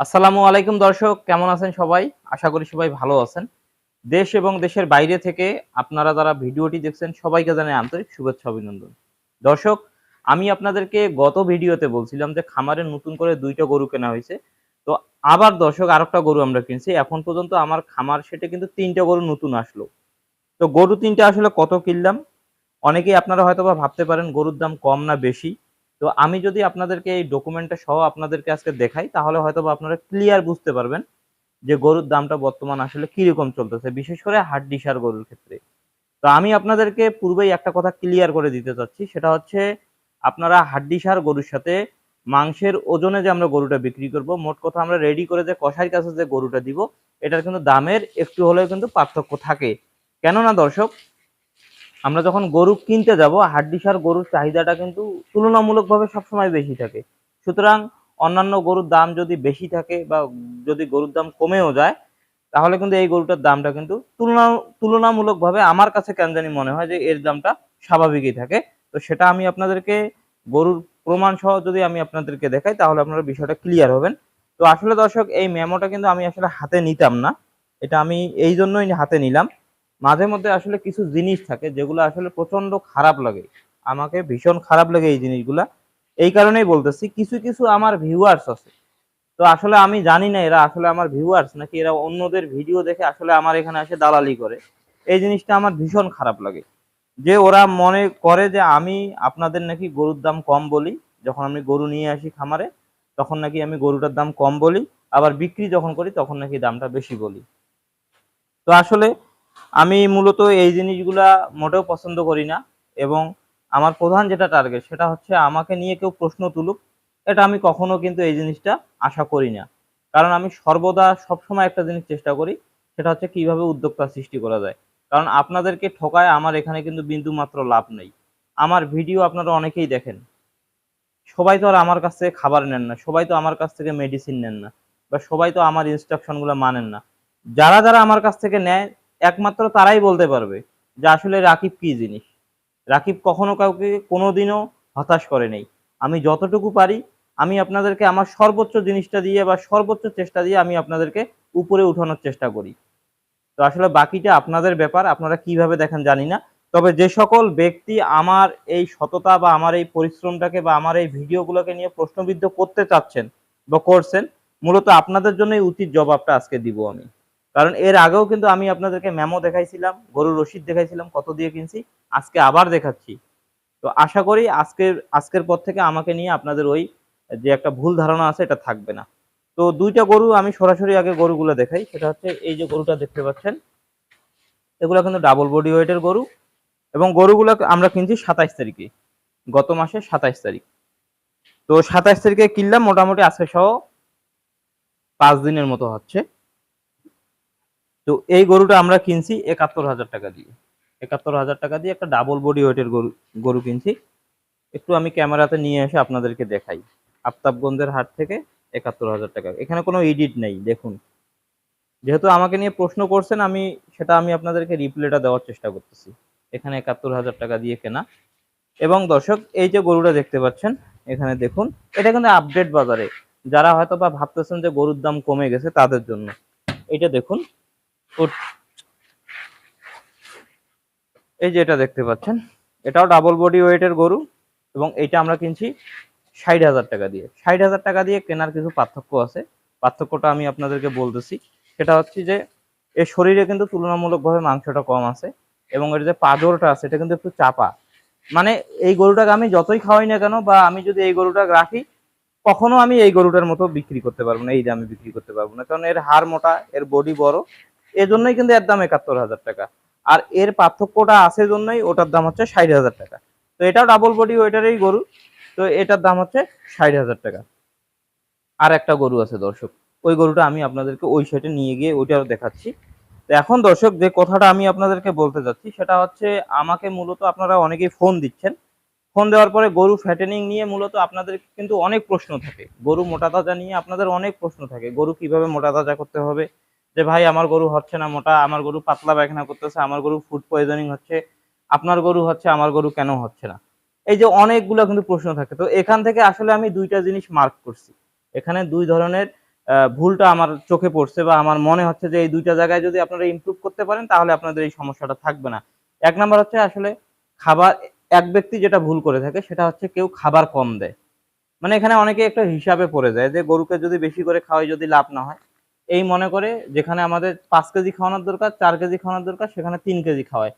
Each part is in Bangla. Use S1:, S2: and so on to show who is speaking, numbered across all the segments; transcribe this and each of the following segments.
S1: আসসালামু আলাইকুম দর্শক, কেমন আছেন সবাই? আশা করি সবাই ভালো আছেন। দেশ এবং দেশের বাইরে থেকে আপনারা যারা ভিডিওটি দেখছেন, সবাইকে জানাই আন্তরিক শুভেচ্ছা অভিনন্দন। দর্শক, আমি আপনাদেরকে গত ভিডিওতে বলছিলাম যে খামারে নতুন করে দুইটা গরু কেনা হয়েছে। তো আবার দর্শক, আরেকটা গরু আমরা কিনছি। এখন পর্যন্ত আমার খামার সেটা কিন্তু তিনটা গরু নতুন আসলো। তো গরু তিনটা আসলে কত কিনলাম? অনেকেই আপনারা হয়তো বা ভাবতে পারেন গরুর দাম কম না বেশি। তো আমি যদি আপনাদেরকে এই ডকুমেন্টটা সহ আপনাদেরকে আজকে দেখাই, তাহলে হয়তো আপনারা ক্লিয়ার বুঝতে পারবেন যে গরুর দামটা বর্তমান আসলে কীরকম চলতেছে, বিশেষ করে হাড্ডি সার গরুর ক্ষেত্রে। তো আমি আপনাদেরকে পূর্বেই একটা কথা ক্লিয়ার করে দিতে চাচ্ছি, সেটা হচ্ছে আপনারা হাড্ডি সার গরুর সাথে মাংসের ওজনে যে আমরা গরুটা বিক্রি করব, মোট কথা আমরা রেডি করে যে কষাইর কাছে যে গরুটা দিব, এটার কিন্তু দামের একটু হলেও কিন্তু পার্থক্য থাকে। কেননা দর্শক আমরা যখন গরু কিনতে যাব, হাড্ডিসার গরুর চাহিদাটা কিন্তু তুলনামূলকভাবে সবসময় বেশি থাকে। সুতরাং অন্যান্য গরুর দাম যদি বেশি থাকে বা যদি গরুর দাম কমেও যায়, তাহলে কিন্তু এই গরুটার দামটা কিন্তু তুলনা, তুলনামূলকভাবে আমার কাছে কেন জানি মনে হয় যে এর দামটা স্বাভাবিকই থাকে। তো সেটা আমি আপনাদেরকে গরুর প্রমাণ সহ যদি আমি আপনাদেরকে দেখাই, তাহলে আপনারা বিষয়টা ক্লিয়ার হবেন। তো আসলে দর্শক, এই মেমোটা কিন্তু আমি আসলে হাতে নিতাম না। এটা আমি এই জন্যই হাতে নিলাম। মাঝে মধ্যে আসলে কিছু জিনিস থাকে যেগুলো আসলে প্রচণ্ড খারাপ লাগে। আমাকে ভীষণ খারাপ লাগে এই জিনিসগুলা। এই কারণেই বলতেছি, কিছু কিছু আমার ভিউয়ার্স আছে। তো আসলে আমি জানি না এরা আসলে আমার ভিউয়ার্স নাকি এরা অন্যদের ভিডিও দেখে আসলে আমার এখানে এসে দালালি করে। এই জিনিসটা আমার ভীষণ খারাপ লাগে। যে ওরা মনে করে যে আমি আপনাদের নাকি গরুর দাম কম বলি, যখন আমি গরু নিয়ে আসি খামারে, তখন নাকি আমি গরুটার দাম কম বলি, আবার বিক্রি যখন করি তখন নাকি দামটা বেশি বলি। তো আসলে আমি মূলত এই জিনিসগুলা মোটেও পছন্দ করি না এবং আমার প্রধান যেটা টার্গেট সেটা হচ্ছে আমাকে নিয়ে কেউ প্রশ্ন তুলুক, এটা আমি কখনো কিন্তু এই জিনিসটা আশা করি না। কারণ আমি সর্বদা সবসময় একটা জিনিস চেষ্টা করি, সেটা হচ্ছে কীভাবে উদ্যোক্তা সৃষ্টি করা যায়। কারণ আপনাদেরকে ঠকায় আমার এখানে কিন্তু বিন্দু মাত্র লাভ নেই। আমার ভিডিও আপনারা অনেকেই দেখেন। সবাই তো আর আমার কাছ থেকে খাবার নেন না, সবাই তো আমার কাছ থেকে মেডিসিন নেন না, বা সবাই তো আমার ইনস্ট্রাকশনগুলো মানেন না। যারা যারা আমার কাছ থেকে নেয় একমাত্র তারাই বলতে পারবে যে আসলে রাকিব কি জিনিস। রাকিব কখনো কাউকে কোনোদিনও হতাশ করে নেই। আমি যতটুকু পারি, আমি আপনাদেরকে আমার সর্বোচ্চ জিনিসটা দিয়ে বা সর্বোচ্চ চেষ্টা দিয়ে আমি আপনাদেরকে উপরে উঠানোর চেষ্টা করি। তো আসলে বাকিটা আপনাদের ব্যাপার, আপনারা কীভাবে দেখেন জানি না। তবে যে সকল ব্যক্তি আমার এই সততা বা আমার এই পরিশ্রমটাকে বা আমার এই ভিডিওগুলোকে নিয়ে প্রশ্নবিদ্ধ করতে চাচ্ছেন বা করছেন, মূলত আপনাদের জন্যই উচিত জবাবটা আজকে দিব আমি। কারণ এর আগেও কিন্তু আমি আপনাদেরকে মেমো দেখাইছিলাম, গরুর রসিদ দেখাইছিলাম, কত দিয়ে কিনছি, আজকে আবার দেখাচ্ছি। তো আশা করি আজকের আজকের পর থেকে আমাকে নিয়ে আপনাদের ওই যে একটা ভুল ধারণা আছে, এটা থাকবে না। তো দুইটা গরু আমি সরাসরি আগে গরুগুলো দেখাই, সেটা হচ্ছে এই যে গরুটা দেখতে পাচ্ছেন, এগুলো কিন্তু ডাবল বডি ওয়েটের গরু এবং গরুগুলো আমরা কিনছি সাতাইশ তারিখে, গত মাসে সাতাইশ তারিখ। তো সাতাইশ তারিখে কিনলাম, মোটামুটি আজকে সহ পাঁচ দিনের মতো হচ্ছে। তো এই গরুটা আমরা কিনছি একাত্তর হাজার টাকা দিয়ে। একাত্তর হাজার টাকা দিয়ে একটা ডাবল বডি ওয়েটের গরু গরু কিনছি। একটু আমি ক্যামেরাতে নিয়ে এসে আপনাদেরকে দেখাই। আফতাবগঞ্জের হাট থেকে একাত্তর হাজার টাকা। এখানে কোনো এডিট নেই, দেখুন। যেহেতু আমাকে নিয়ে প্রশ্ন করছেন, আমি সেটা আমি আপনাদেরকে রিপ্লেটা দেওয়ার চেষ্টা করতেছি। এখানে একাত্তর হাজার টাকা দিয়ে কেনা। এবং দর্শক, এই যে গরুটা দেখতে পাচ্ছেন, এখানে দেখুন, এটা কিন্তু আপডেট বাজারে। যারা হয়তো বা ভাবতেছেন যে গরুর দাম কমে গেছে তাদের জন্য। এটা দেখুন এই যে এটা দেখতে পাচ্ছেন, এটাও ডাবল বডি ওয়েটের গরু এবং এটা আমরা কিনছি ষাট হাজার টাকা দিয়ে। ষাট হাজার টাকা দিয়ে কেনার কিছু পার্থক্য আছে। পার্থক্যটা আমি আপনাদেরকে বলতেছি। সেটা হচ্ছে যে শরীরে কিন্তু তুলনামূলকভাবে মাংসটা কম আছে এবং এর যে পাজরটা আছে, এটা কিন্তু একটু চাপা। মানে এই গরুটাকে আমি যতই খাওয়াই না কেন বা আমি যদি এই গরুটা রাখি, কখনো আমি এই গরুটার মতো বিক্রি করতে পারব না, এই দামে বিক্রি করতে পারব না। কারণ এর হাড় মোটা, এর বডি বড় এজন্যই কিন্তু এর দাম একাত্তর হাজার টাকা। আর এর পার্থক্যটা আছে জন্যই ওটার দাম হচ্ছে ষাট হাজার টাকা। তো এটাও ডাবল বডি ওইটারই গরু, তো এটার দাম হচ্ছে ষাট হাজার টাকা। আর একটা গরু আছে দর্শক, ওই গরুটা আমি আপনাদেরকে ওই সাইডে নিয়ে গিয়ে ওইটাও দেখাচ্ছি। তো এখন দর্শক যে কথাটা আমি আপনাদেরকে বলতে যাচ্ছি, সেটা হচ্ছে আমাকে মূলত আপনারা অনেকেই ফোন দিচ্ছেন। ফোন দেওয়ার পরে গরু ফ্যাটেনিং নিয়ে মূলত আপনাদের কিন্তু অনেক প্রশ্ন থাকে। গরু মোটা তাজা নিয়ে আপনাদের অনেক প্রশ্ন থাকে, গরু কীভাবে মোটা তাজা করতে হবে যে ভাই, আমার গরু হচ্ছে না মোটা, আমার গরু পাতলা পায়খানা করতেছে, আমার গরু ফুড পয়জনিং হচ্ছে, আপনার গরু হচ্ছে, আমার গরু কেন হচ্ছে না? এই যে অনেকগুলো কিন্তু প্রশ্ন থাকে। তো এখান থেকে আসলে আমি দুইটা জিনিস মার্ক করছি। এখানে দুই ধরনের ভুলটা আমার চোখে পড়ছে বা আমার মনে হচ্ছে যে এই দুইটা জায়গায় যদি আপনারা ইমপ্রুভ করতে পারেন, তাহলে আপনাদের এই সমস্যাটা থাকবে না। এক নাম্বার হচ্ছে আসলে খাবার, এক ব্যক্তি যেটা ভুল করে থাকে, সেটা হচ্ছে কেউ খাবার কম দেয়। মানে এখানে অনেকে একটা হিসাবে পড়ে যায় যে গরুকে যদি বেশি করে খাওয়াই যদি লাভ না হয় এই মনে করে যেখানে আমাদের পাঁচ কেজি খাওয়ানোর দরকার, চার কেজি খাওয়ানোর দরকার, সেখানে তিন কেজি খাওয়ায়।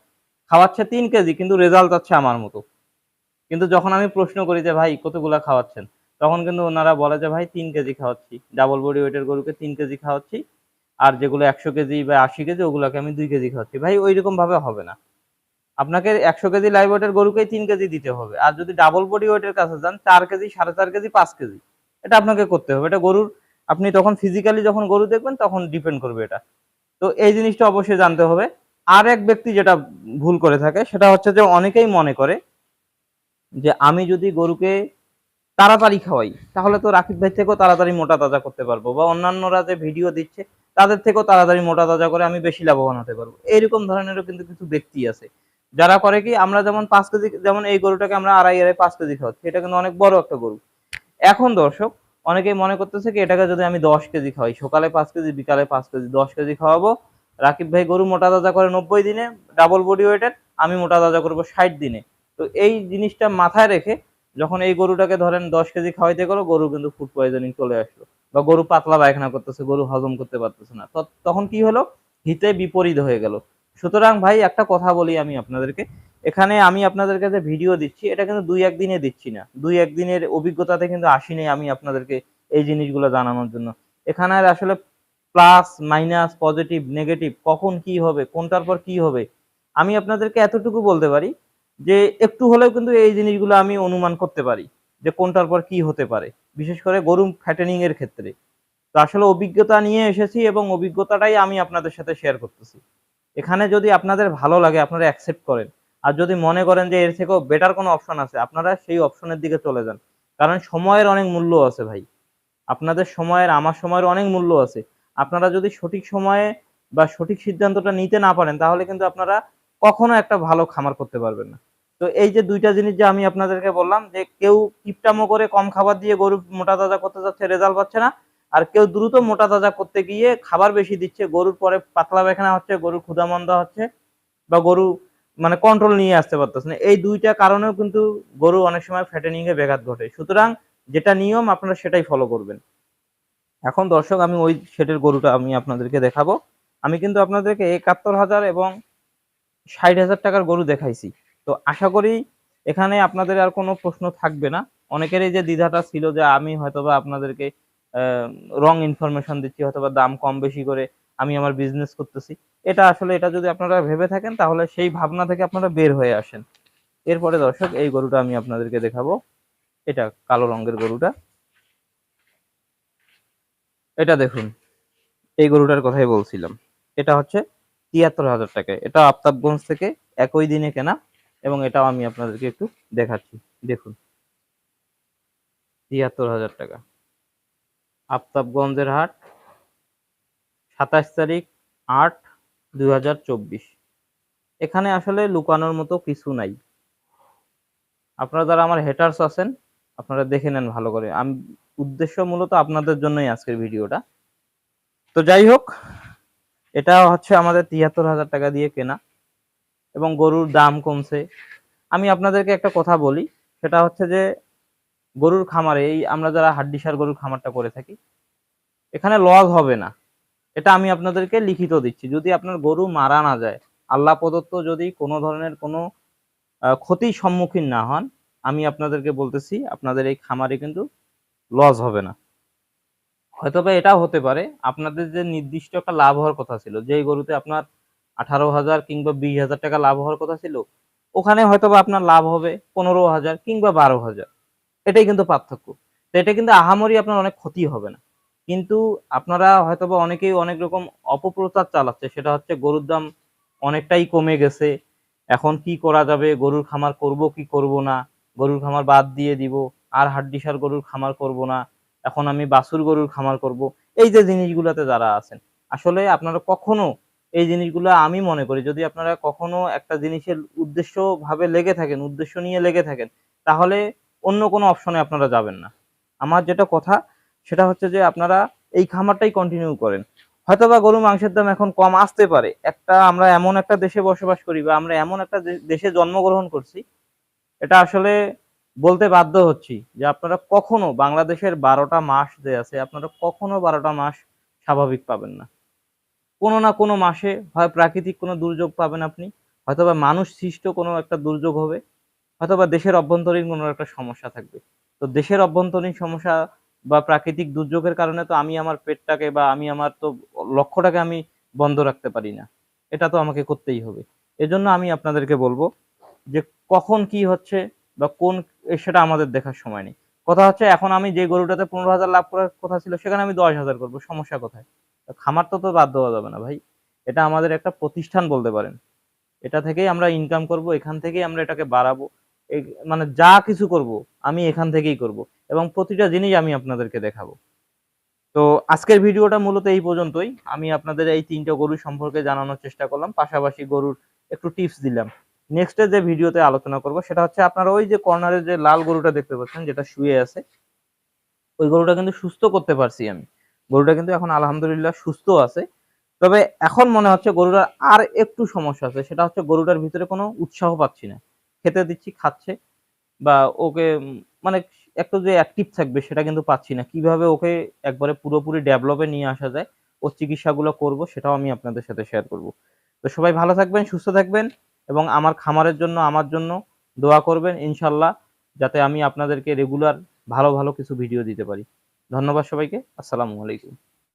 S1: খাওয়াচ্ছে তিন কেজি, কিন্তু রেজাল্ট হচ্ছে আমার মতো। কিন্তু যখন আমি প্রশ্ন করি যে, ভাই, কতগুলা খাওয়াচ্ছেন? তখন কিন্তু ওনারা বলে যে, ভাই, তিন কেজি খাওয়াচ্ছি। ডাবল বডি ওয়েটের গরুকে তিন কেজি খাওয়াচ্ছি। আর যেগুলো একশো কেজি বা আশি কেজি, ওগুলোকে আমি দুই কেজি খাওয়াচ্ছি। ভাই ওই রকম ভাবে হবে না। আপনাকে একশো কেজি লাইভ ওয়েটের গরুকেই তিন কেজি দিতে হবে। আর যদি ডাবল বডি ওয়েটের কাছে যান, চার কেজি, সাড়ে চার কেজি, পাঁচ কেজি, এটা আপনাকে করতে হবে। এটা গরুর আপনি তখন ফিজিক্যালি যখন গরু দেখবেন, তখন ডিপেন্ড করবে এটা। তো এই জিনিসটা অবশ্যই জানতে হবে। আর এক ব্যক্তি যেটা ভুল করে থাকে, সেটা হচ্ছে যে অনেকেই মনে করে যে আমি যদি গরুকে তাড়াতাড়ি খাওয়াই, তাহলে তো রাকিব ভাই থেকেও তাড়াতাড়ি মোটা তাজা করতে পারব, বা অন্যান্যরা যে ভিডিও দিচ্ছে, তাদের থেকেও তাড়াতাড়ি মোটা তাজা করে আমি বেশি লাভবান হতে পারব। এইরকম ধরনেরও কিন্তু কিছু ব্যক্তি আছে। যারা করে কি, আমরা যেমন পাঁচ কেজি, যেমন এই গরুটাকে আমরা আড়াই আড়াই, পাঁচ কেজি খাওয়াচ্ছি, এটা কিন্তু অনেক বড় একটা গরু। এখন দর্শক অনেকেই মনে করতেছে কি, এটাকে যদি আমি দশ কেজি খাওয়াই, সকালে পাঁচ কেজি, বিকালে পাঁচ কেজি, দশ কেজি খাওয়াবো। রাকিব ভাই গরু মোটা তাজা করে নব্বই দিনে ডাবল বডি ওয়েটের আমি মোটা তাজা করব ষাট দিনে। তো এই জিনিসটা মাথায় রেখে যখন এই গরুটাকে ধরেন দশ কেজি খাওয়াইতে গেলো গরু কিন্তু ফুড পয়জনিং চলে আসলো। বা গরু পাতলা পায়খানা করতেছে, গরু হজম করতে পারতেছে না। তো তখন কি হলো? হিতে বিপরীত হয়ে গেল। সুতরাং ভাই, একটা কথা বলি আমি আপনাদেরকে। এখানে আমি আপনাদেরকে যে ভিডিও দিচ্ছি। এটা কিন্তু দুই একদিনে দিচ্ছি না। দুই একদিনের অভিজ্ঞতাতে কিন্তু আসিনি আমি আপনাদেরকে এই জিনিসগুলো জানানোর জন্য। এখানে আসলে প্লাস মাইনাস পজিটিভ নেগেটিভ কখন কি হবে, কোনটার পর কি হবে, আমি আপনাদেরকে এতটুকু বলতে পারি যে একটু হলেও কিন্তু এই জিনিসগুলো আমি অনুমান করতে পারি যে কোনটার পর কি হতে পারে। বিশেষ করে গরু ফ্যাটেনিং এর ক্ষেত্রে। তো আসলে অভিজ্ঞতা নিয়ে এসেছি এবং অভিজ্ঞতাটাই আমি আপনাদের সাথে শেয়ার করতেছি। এখানে যদি আপনাদের ভালো লাগে, আপনারা অ্যাকসেপ্ট করেন। আর যদি মনে করেন যে এর থেকেও বেটার কোনো অপশন আছে, আপনারা সেই অপশনের দিকে চলে যান। কারণ সময়ের অনেক মূল্য আছে ভাই। আপনাদের সময়ের, আমার সময়ের অনেক মূল্য আছে। আপনারা যদি সঠিক সময়ে বা সঠিক সিদ্ধান্তটা নিতে না পারেন, তাহলে কিন্তু আপনারা কখনো একটা ভালো খামার করতে পারবেন না। তো এই যে দুইটা জিনিস যে আমি আপনাদেরকে বললাম, যে কেউ কিপটামো করে কম খাবার দিয়ে গরু মোটা তাজা করতে যাচ্ছে রেজাল্ট পাচ্ছে না। আর কেউ দ্রুত মোটা তাজা করতে গিয়ে খাবার বেশি দিচ্ছে, গরুর পরে পাতলা পায়খানা হচ্ছে, গরুর ক্ষুধামন্দা হচ্ছে বা গরু মানে কন্ট্রোল নিয়ে আসতে পারতেছে না। এই দুইটা কারণেও কিন্তু গরু অনেক সময় ফ্যাটেনিং এ ব্যাঘাত ঘটে। সুতরাং যেটা নিয়ম, আপনারা সেটাই ফলো করবেন। এখন দর্শক, আমি ওই সেটের গরুটা আমি আপনাদেরকে দেখাবো। আমি কিন্তু আপনাদেরকে একাত্তর হাজার এবং ষাট হাজার টাকার গরু দেখাইছি। তো আশা করি এখানে আপনাদের আর কোনো প্রশ্ন থাকবে না। অনেকেরই যে দ্বিধাটা ছিল যে আমি হয়তোবা আপনাদেরকে রং ইনফরমেশন দিচ্ছি, হয়তোবা দাম কম বেশি করে আমি আমার বিজনেস করতেছি। এটা আসলে, এটা যদি আপনারা ভেবে থাকেন, তাহলে সেই ভাবনা থেকে আপনারা বের হয়ে আসেন। এরপরে দর্শক, এই গরুটা আমি আপনাদেরকে দেখাবো। এটা কালো রঙের গরুটা। এটা দেখুন, এই গরুটার কথাই বলছিলাম। এটা হচ্ছে তিয়াত্তর হাজার টাকায় এটা আফতাবগঞ্জ থেকে একই দিনে কেনা, এবং এটাও আমি আপনাদেরকে একটু দেখাচ্ছি। দেখুন, তিয়াত্তর হাজার টাকা। আফতাবগঞ্জের হাট সাতাশ তারিখ আট দুই এখানে আসলে লুকানোর মতো কিছু নাই। আপনারা যারা আমার হেটার্স আছেন, আপনারা দেখে নেন ভালো করে। আমি উদ্দেশ্য মূলত আপনাদের জন্যই আজকের ভিডিওটা। তো যাই হোক, এটা হচ্ছে আমাদের তিয়াত্তর হাজার টাকা দিয়ে কেনা এবং গরুর দাম কমছে। আমি আপনাদেরকে একটা কথা বলি, সেটা হচ্ছে যে গরুর খামারে, এই আমরা যারা হাড্ডিসার গরুর খামারটা করে থাকি, এখানে লস হবে না। এটা আমি আপনাদেরকে লিখিত দিচ্ছি। যদি আপনার গরু মারা না যায় আল্লাহ প্রদত্ত যদি কোনো ধরনের কোনো আহ, ক্ষতির সম্মুখীন না হন আমি আপনাদেরকে বলতেছি আপনাদের এই খামারে কিন্তু লস হবে না। হয়তোবা এটাও হতে পারে আপনাদের যে নির্দিষ্ট একটা লাভ হওয়ার কথা ছিল যেই গরুতে আপনার আঠারো হাজার কিংবা বিশ হাজার টাকা লাভ হওয়ার কথা ছিল ওখানে হয়তোবা আপনার লাভ হবে পনেরো হাজার কিংবা বারো হাজার। এটাই কিন্তু পার্থক্য। তো এটা কিন্তু আহামরি আপনার অনেক ক্ষতি হবে না। কিন্তু আপনারা হয়তোবা অনেকেই অনেক রকম অপপ্রচার চালাচ্ছে। সেটা হচ্ছে গরুর দাম অনেকটাই কমে গেছে। এখন কি করা যাবে? গরুর খামার করব কি করব না? গরুর খামার বাদ দিয়ে দিব। আর হাড্ডিসার গরুর খামার করব না। এখন আমি বাছুর গরুর খামার করব। এই যে জিনিসগুলোতে যারা আছেন, আসলে আপনারা কখনো এই জিনিসগুলো আমি মনে করি, যদি আপনারা কখনো একটা জিনিসের উদ্দেশ্য ভাবে লেগে থাকেন, উদ্দেশ্য নিয়ে লেগে থাকেন, তাহলে অন্য কোনো অপশনে আপনারা যাবেন না। আমার যেটা কথা সেটা হচ্ছে যে আপনারা এই খামারটাই কন্টিনিউ করেন। হয়তোবা গরু মাংসের দাম এখন কম আসতে পারে। একটা আমরা এমন একটা দেশে বসবাস করি বা আমরা এমন একটা দেশে জন্মগ্রহণ করছি, এটা আসলে বলতে বাধ্য হচ্ছি যে আপনারা কখনো বাংলাদেশের বারোটা মাস যে আছে, আপনারা কখনো বারোটা মাস স্বাভাবিক পাবেন না। কোনো না কোনো মাসে হয় প্রাকৃতিক কোনো দুর্যোগ পাবেন আপনি, হয়তোবা মানুষ সৃষ্ট কোনো একটা দুর্যোগ হবে, হয়তোবা দেশের অভ্যন্তরীণ কোনো একটা সমস্যা থাকবে। তো দেশের অভ্যন্তরীণ সমস্যা বা প্রাকৃতিক দুর্যোগের কারণে তো আমি আমার পেটটাকে বা আমি আমার তো লক্ষ্যটাকে আমি বন্ধ রাখতে পারি না। এটা তো আমাকে করতেই হবে। এজন্য আমি আপনাদেরকে বলব যে কখন কি হচ্ছে বা কোন, সেটা আমাদের দেখার সময় নেই। কথা হচ্ছে এখন আমি যে গরুটাতে পনেরো হাজার লাভ করার কথা ছিল, সেখানে আমি দশ হাজার করব, সমস্যা কোথায়? খামার তো তো বাদ দেওয়া যাবে না ভাই। এটা আমাদের একটা প্রতিষ্ঠান বলতে পারেন। এটা থেকেই আমরা ইনকাম করব, এখান থেকেই আমরা এটাকে বাড়াবো। মানে যা কিছু করব, আমি এখান থেকেই করব এবং প্রতিটা জিনিস আমি আপনাদেরকে দেখাবো। তো আজকের ভিডিওটা মূলত এই পর্যন্তই। আমি আপনাদের এই তিনটা গরু সম্পর্কে জানানোর চেষ্টা করলাম, পাশাপাশি গরুর একটু টিপস দিলাম। নেক্সটে যে ভিডিওতে আলোচনা করব, সেটা হচ্ছে আপনারা ওই যে কর্নারে যে লাল গরুটা দেখতে পাচ্ছেন, যেটা শুয়ে আছে, ওই গরুটা কিন্তু সুস্থ করতে পারছি আমি। গরুটা কিন্তু এখন আলহামদুলিল্লাহ সুস্থ আছে। তবে এখন মনে হচ্ছে গরুটার আর একটু সমস্যা আছে, সেটা হচ্ছে গরুটার ভিতরে কোনো উৎসাহ পাচ্ছি না। খেতে দিচ্ছি, খাচ্ছে। বা ওকে মানে একটু যে অ্যাক্টিভ থাকবে সেটা কিন্তু পাচ্ছি না। কীভাবে ওকে একবারে পুরোপুরি ডেভেলপে নিয়ে আসা যায়, ওর চিকিৎসাগুলো করব সেটাও আমি আপনাদের সাথে শেয়ার করব। তো সবাই ভালো থাকবেন, সুস্থ থাকবেন এবং আমার খামারের জন্য, আমার জন্য দোয়া করবেন ইনশাল্লাহ যাতে আমি আপনাদেরকে রেগুলার ভালো ভালো কিছু ভিডিও দিতে পারি। ধন্যবাদ সবাইকে, আসসালামু আলাইকুম।